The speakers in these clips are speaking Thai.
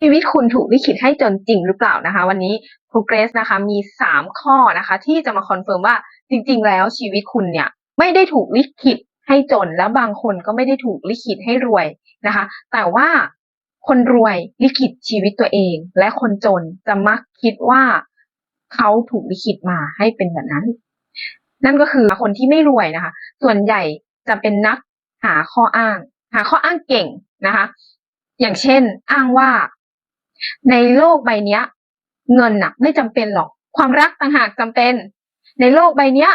ชีวิตคุณถูกลิขิตให้จนจริงหรือเปล่านะคะ วันนี้ครูเกรซนะคะมีสามข้อนะคะ ที่จะมาคอนเฟิร์มว่าจริง ๆ แล้วชีวิตคุณเนี่ยไม่ได้ถูกลิขิตให้จนแล้วบางคนก็ไม่ได้ถูกลิขิตให้รวยนะคะ แต่ว่าคนรวยลิขิตชีวิตตัวเอง และคนจนจะมักคิดว่าเขาถูกลิขิตมาให้เป็นแบบนั้น นั่นก็คือคนที่ไม่รวยนะคะ ส่วนใหญ่จะเป็นนักหาข้ออ้าง หาข้ออ้างเก่งนะคะ อย่างเช่น อ้างว่า ในโลกใบเนี้ยเงินน่ะ ไม่จำเป็นหรอก ความรักต่างหากจำเป็น ในโลกใบเนี้ย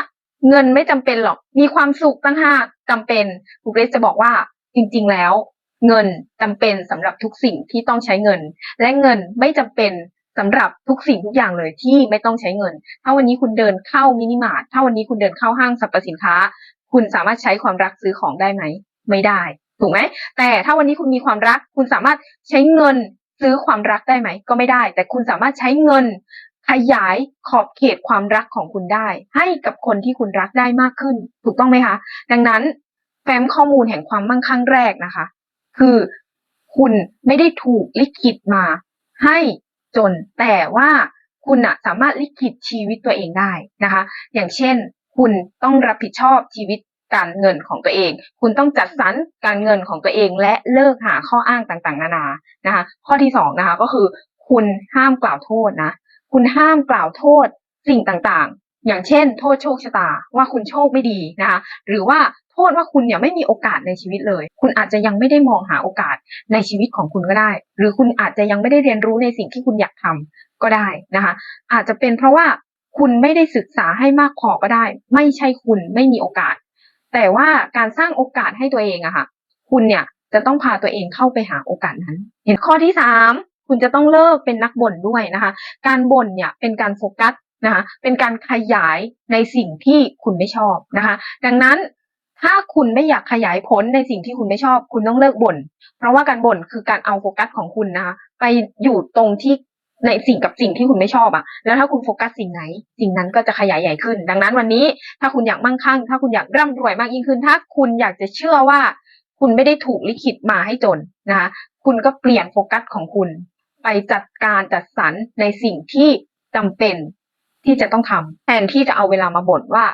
เงินไม่จำเป็นหรอก มีความสุขต่างหากจำเป็นครูเกรซจะบอกว่าจริง ๆ แล้ว เงินจำเป็นสำหรับทุกสิ่งที่ต้องใช้เงิน และเงินไม่จำเป็นสำหรับทุกสิ่งทุกอย่างเลยที่ไม่ต้องใช้เงิน ถ้าวันนี้คุณเดินเข้ามินิมาร์ทถ้าวันนี้คุณเดินเข้าห้างสรรพสินค้า คุณสามารถใช้ความรักซื้อของได้ไหม ไม่ได้ ถูกไหม แต่ถ้าวันนี้คุณมีความรัก คุณสามารถใช้เงิน ซื้อความรักได้ไหม ก็ไม่ได้ แต่คุณสามารถใช้เงินขยายขอบเขตความรักของคุณได้ ให้กับคนที่คุณรักได้มากขึ้น ถูกต้องไหมคะ ดังนั้นแฟ้มข้อมูลแห่งความมั่งคั่งแรกนะคะ คือคุณไม่ได้ถูกลิขิตมาให้จน แต่ว่าคุณอะสามารถลิขิตชีวิตตัวเองได้นะคะ อย่างเช่น คุณต้องรับผิดชอบชีวิต การเงินของตัวเอง คุณต้องจัดสรรการเงินของตัวเอง และเลิกหาข้ออ้างต่างๆ นานานะคะ ข้อที่สองนะคะก็คือคุณห้ามกล่าวโทษนะ คุณห้ามกล่าวโทษสิ่งต่างๆ อย่างเช่น โทษโชคชะตาว่าคุณโชคไม่ดีนะคะ หรือว่าโทษว่าคุณเนี่ยไม่มีโอกาสในชีวิตเลย คุณอาจจะยังไม่ได้มองหาโอกาสในชีวิตของคุณก็ได้ หรือคุณอาจจะยังไม่ได้เรียนรู้ในสิ่งที่คุณอยากทำก็ได้นะคะ อาจจะเป็นเพราะว่าคุณไม่ได้ศึกษาให้มากพอก็ได้ ไม่ใช่คุณไม่มีโอกาส แต่ว่าการสร้างโอกาสให้ตัวเองอะค่ะ คุณเนี่ยจะต้องพาตัวเองเข้าไปหาโอกาสนั้น เห็นข้อที่สามคุณจะต้องเลิกเป็นนักบ่นด้วยนะคะ การบ่นเนี่ยเป็นการโฟกัสนะคะเป็นการขยายในสิ่งที่คุณไม่ชอบนะคะ ดังนั้นถ้าคุณไม่อยากขยายผลในสิ่งที่คุณไม่ชอบ คุณต้องเลิกบ่นเพราะว่าการบ่นคือการเอาโฟกัสของคุณนะคะ ไปอยู่ตรงที่ ในสิ่งกับสิ่งที่คุณไม่ชอบอะแล้วถ้าคุณโฟกัสสิ่งไหน สิ่งนั้นก็จะขยายใหญ่ขึ้น ดังนั้นวันนี้ ถ้าคุณอยากมั่งคั่ง ถ้าคุณอยากร่ำรวยมากยิ่งขึ้น ถ้าคุณอยากจะเชื่อว่า คุณไม่ได้ถูกลิขิตมาให้จนนะคะ คุณก็เปลี่ยนโฟกัสของคุณ ไปจัดการจัดสรรในสิ่งที่จำเป็นที่จะต้องทำแทนที่จะเอาเวลามาบ่นว่า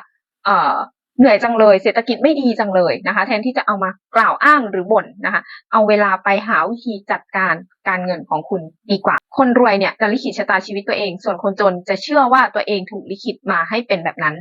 เออเหนื่อยจังเลยเศรษฐกิจไม่ดีจังเลยนะคะ แทนที่จะเอามากล่าวอ้างหรือบ่นนะคะ เอาเวลาไปหาวิธีจัดการการเงินของคุณดีกว่า คนรวยเนี่ยจะลิขิตชะตาชีวิตตัวเอง ส่วนคนจนจะเชื่อว่าตัวเองถูกลิขิตมาให้เป็นแบบนั้น